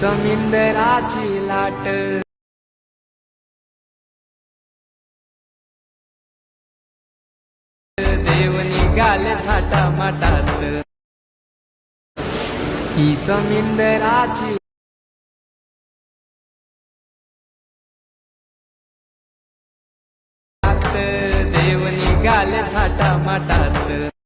समिंदराची लाट. देव निघाले थाटा माटात. ही समिंदराची लाट. देव निघाले थाटा माटात.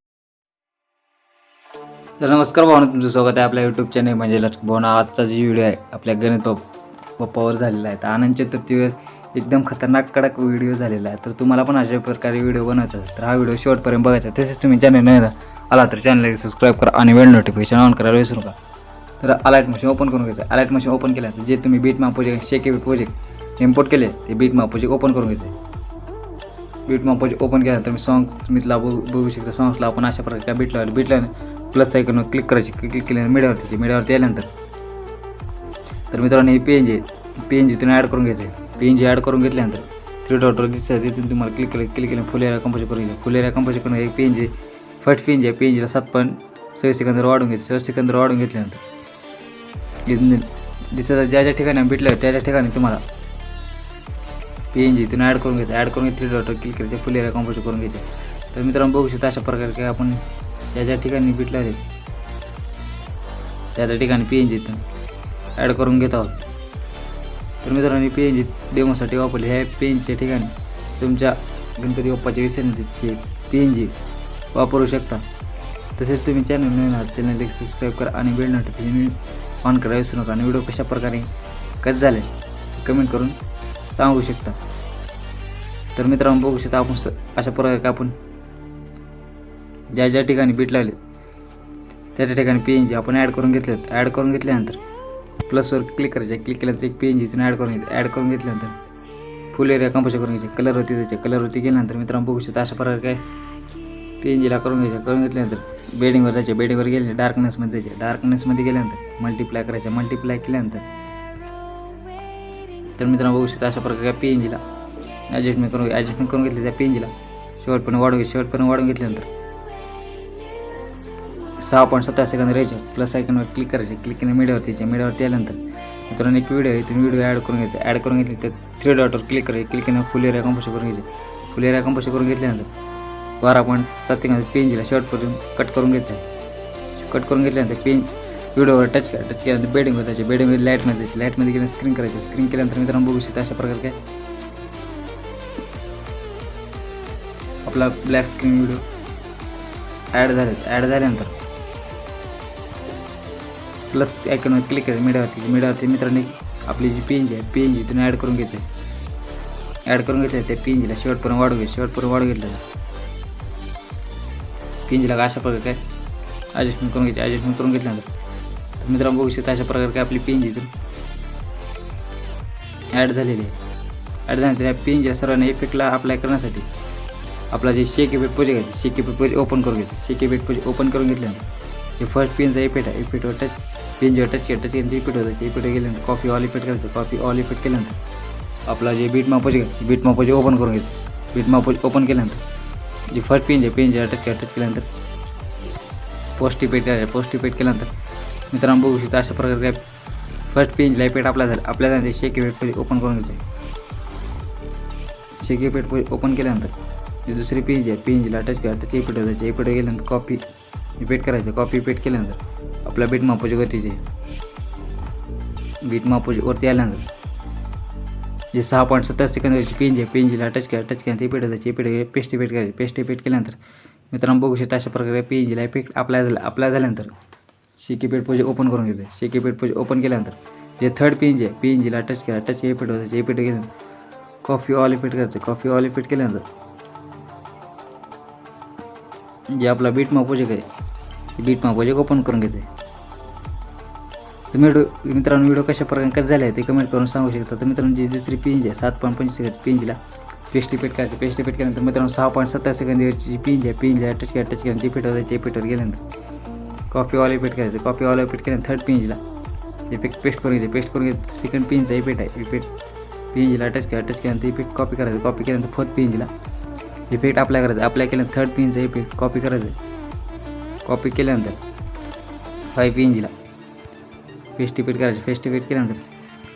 तर नमस्कार भावना तुमचं स्वागत आहे आपल्या यूट्यूब चॅनल म्हणजे लक्ष्मी भावना आजचा जी व्हिडिओ आहे आपल्या गणित बाप- बाप्पावर झालेला आहे. तर आनंद चतुर्थीवर एकदम खतरनाक कडक व्हिडिओ झालेला आहे. तर तुम्हाला पण अशा प्रकारे व्हिडिओ बनवायचा असेल तर हा व्हिडिओ शेवटपर्यंत बघायचा तसेच तुम्ही चॅनल नाही आला तर चॅनलला सबस्क्राईब करा आणि वेळ नोटिफिकेशन ऑन करायला विसरू नका. तर अलाइट मशीन ओपन करून घ्यायचं. अलाइट मशीन ओपन केल्यानंतर जे तुम्ही बीट मॅप प्रोजेक्ट शेके प्रोजेक्ट इम्पोर्ट केले ते बीट मॅप प्रोजेक्ट ओपन करून घ्यायचं. बीट मॅप प्रोजेक्ट ओपन केल्यानंतर मी सॉंग तुम्हीला बघू बघू शकता. सॉंग्सला आपण अशा प्रकारे बीट लावले बीट लावले प्लस आयकॉनवर क्लिक करायची. क्लिक केल्यानंतर मीडियावरती मीडियावरती आल्यानंतर. तर मित्रांनो हे P N G P N G तुम्ही ॲड करून घ्यायचं आहे. पी एन जी ॲड करून घेतल्यानंतर थ्री डॉटवर दिसतं तिथून तुम्हाला क्लिक केलं क्लिक केलं फुल एरिया कंपोज करून घ्या. फुल एरिया कंपोज करून एक P N G first P N G P N जीला सात पॉईंट सव्वीस सेकंदर वाढून घ्यायचं. सव्वीस सेकंदर वाढून घेतल्यानंतर इथून ज्या ज्या ठिकाणी भेटलं त्या त्या ठिकाणी तुम्हाला पी एन जी तुम्ही ॲड करून घ्यायचं. ॲड करून थ्री डॉक्टर क्लिक करायचे. फुल एरिया कंपोज करून घ्यायचे. तर मित्रांनो बघू शकता अशा प्रकारे काय आपण ज्या ज्या ठिकाणी भेटलं रे. त्या त्या ठिकाणी पी एन जीत ॲड करून घेत आहोत. तर मित्रांनो पी एन जी डेमोसाठी वापरले ह्या पी एन जीच्या ठिकाणी. तुमच्या गणपती बाप्पाच्या विसर्जनचे पी एन जी वापरू शकता. तसेच तुम्ही चॅनल नवीन आहात चॅनल एक सबस्क्राईब करा आणि बेल नोटिफिकेशन ऑन करा विसरू नका. आणि व्हिडिओ कशा प्रकारे कट झाले कमेंट करून सांगू शकता. तर मित्रांनो बघू शकता आपण अशा प्रकारे आपण ज्या ज्या ठिकाणी बीट लागले त्या त्या ठिकाणी पी एन जी आपण ॲड करून घेतले ॲड करून घेतल्यानंतर प्लसवर क्लिक करायचे. क्लिक केल्यानंतर एक पी एन जी तुम्ही ॲड करून घेतले ॲड करून घेतल्यानंतर फुल एरिया कंपोज करून घ्यायचे. कलरवरती जायचे. कलरवरती गेल्यानंतर मित्रांनो बघू शकता अशा प्रकारे काय पी एन जीला करून घ्यायचे. करून घेतल्यानंतर बेडिंगवर जायचे. बेडिंगवर गेले डार्कनेसमध्ये जायचे. डार्कनेसमध्ये गेल्यानंतर मल्टिप्लाय करायचे. मल्टिप्लाय केल्यानंतर तर मित्रांनो बघू शकता अशा प्रकारे पी एन जीला ॲडजस्टमेंट करून ॲडजस्टमेंट करून घेतली त्या पी एन जीला शेवटपर्यंत वाढून घे शेवटपर्यंत वाढून घेतल्यानंतर सहा पॉईंट सत्तावीस सेकंद राहायचे. प्लस सेकंडवर क्लिक करायचे. क्लिक केलं मीडियावरती यायचे. मीडियावरती आल्यानंतर मित्रांनो एक व्हिडिओ आहे. तुम्ही व्हिडिओ ॲड करून घ्यायचा ॲड करून घेतले तर थ्री डॉटवर क्लिक करायचे. क्लिक केल्यावर फुल एरिया कंपोशी करून घ्यायचे. फुल एरिया कंपोशी करून घेतल्यानंतर बारा पॉईंट सात सेकंद पी एन जीला कट करून घ्यायचं कट करून घेतल्यानंतर पेन व्हिडिओवर टच करा टच केल्यानंतर बेडिंगवर जायचे. बेडिंगमध्ये लाईटमध्ये जायचे. लाईटमध्ये गेल्यानंतर स्क्रीन करायची. स्क्रीन केल्यानंतर मित्रांनो बघू शकता अशा प्रकारे काय? आपला ब्लॅक स्क्रीन व्हिडिओ ॲड झाले ॲड झाल्यानंतर प्लस आयकॉनवर क्लिक करायचं मीडियावरती मीडियावरती मित्रांनी आपली जी पी एन जी आहे पी एन जी तुम्ही ॲड करून घ्यायचं ॲड करून घेतलं त्या पी एन जीला शेवटपर्यंत वाढू घ्यायचं शेवटपर्यंत वाढू घेतलं पी एन जीला अशा प्रकारे काय? ॲडजस्टमेंट करून घ्यायचे ॲडजस्टमेंट करून घेतल्यानंतर. तर मित्रांनो बघू शकता अशा प्रकारे काय आपली पी एन जी ॲड झालेली आहे. ॲड झाल्यानंतर या पी एन जीला सर्वांना इफेक्टला अप्लाय करण्यासाठी आपला जे शेके पेट पोजे घ्यायचे शेके पेट पोजे ओपन करून घ्यायचे शेके पेट पोजे ओपन करून घेतल्यानंतर हे फर्स्ट पेनचा इफेक्ट आहे. इफेक्टवर टच पेनजीवर टच केलं टच केल्यानंतर इफेक्ट होतं इफेक्ट गेल्यानंतर कॉफी ऑल इफेक्ट करायचं कॉफी ऑल इफेक्ट केल्यानंतर आपला जे बीट मापाचे बीट मापाचे ओपन करून घ्यायचं बीट मापाचे ओपन केल्यानंतर जे फर्स्ट पेन आहे पेनजीवर टच केलं टच केल्यानंतर पोस्ट इफेक्ट करायचं पोस्ट इफेक्ट केल्यानंतर मित्रांनो बघू शकता अशा प्रकारे काय फर्स्ट पेनला इफेक्ट आपला झाला आपल्या झाला शेक इफेक्ट ओपन करून घ्यायचं शेक इफेक्ट ओपन केल्यानंतर जे दुसरी पेंज आहे पेंजला टच करा त्याची इफेक्ट होतं इफेक्ट गेल्यानंतर कॉपी इफेक्ट करायचं. कॉपी इफेक्ट केल्यानंतर आपला बीट मापोची गतीचे. बीट मापोची वरती आल्यानंतर जे सहा पॉईंट सत्तर सेकंदवरची पेंज आहे पेंजीला टच करा टच केल्यानंतर पेट होतायचे पेट पेस्ट पेट करायचे पेस्ट पेट केल्यानंतर मित्रांनो बघू शकता अशा प्रकारे पेंजीला इफेक्ट अप्लाय झाला अप्लाय झाल्यानंतर शेकी पेट पोजे ओपन करून घेतो शेकी पेट पोजे ओपन केल्यानंतर जे थर्ड पेंज आहे पेंजीला टच करा टच इफेक्ट होतायचे इफेक्ट केल्यानंतर कॉफी ऑल इफेक्ट करायचं कॉफी ऑल इफेक्ट केल्यानंतर जे आपला बीट मापोजिक आहे बीट मागवायचे ओपन करून घेते. तर व्हिडिओ मित्रांनो व्हिडिओ कशा प्रकारे कसं झाले ते कमेंट करून सांगू शकता. तर मित्रांनो जी दुसरी पेंज आहे सात पॉईंट पंचवीस पेंजला पेस्ट डिपेट करायचं. पेस्ट डिपेट केल्यानंतर मित्रांनो सहा पॉईंट सत्तर सेकंदची जी पेंज आहे पेंजला टच केला टच केल्यानंतर इफेक्ट होतायचे पेटवर गेल्यानंतर कॉपी ऑल पेट करायचं. कॉपी ऑल पेट केल्यानंतर थर्ड पेंजला इफेक्ट पेस्ट करून घ्यायचे. पेस्ट करून घ्यायचं. सेकंड पेंजचा इफेक्ट आहे. इफेक्ट पेंजला टच केला टच केल्यानंतर इफेक्ट कॉपी करायचं. कॉपी केल्यानंतर फोर्थ पेंजला इफेक्ट अप्लाय करायचं. अप्लाय केल्यानंतर थर्ड पिनचा इफेक्ट कॉपी करायचं. कॉपी केल्यानंतर फाईव्ह इंचला फेस्ट इफेक्ट करायचे फेस्ट इफेक्ट केल्यानंतर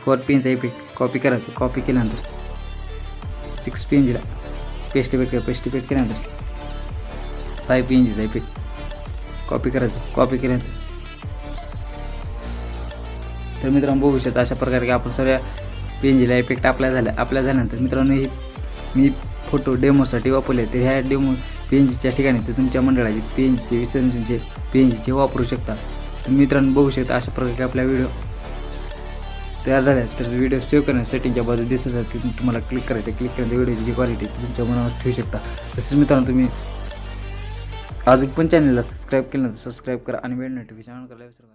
फोर पिनचा इफेक्ट कॉपी करायचं कॉपी केल्यानंतर सिक्स पिनजीला पेस्ट इफेक्ट करा पेस्ट इफेक्ट केल्यानंतर फाय पिनजीचा इफेक्ट कॉपी करायचं कॉपी केल्यानंतर. तर मित्रांनो बघू शकता अशा प्रकारे की आपण सर्व पेंजीला इफेक्ट आपल्या झाल्या आपल्या झाल्यानंतर मित्रांनो ही मी फोटो डेमोसाठी वापरले तर ह्या डेमो पेनजीच्या ठिकाणी तर तुमच्या मंडळाचे पेंजीचे विसर्जनचे पेंजीचे वापरू शकता. तर मित्रांनो बघू शकता अशा प्रकारे आपला व्हिडिओ तयार झाल्या तर व्हिडिओ सेव्ह करण्यासाठी सेटिंगच्या बाजू दिसत असेल तिथून तुम्हाला क्लिक करायचं क्लिक करायचं व्हिडिओची जी क्वालिटी तुमच्या मनावर ठेवू शकता. तसेच मित्रांनो तुम्ही अजून पण चॅनलला सबस्क्राईब केलं तर सबस्क्राईब करा आणि वेळ नोटिफिकेशन ऑन करायला विसरू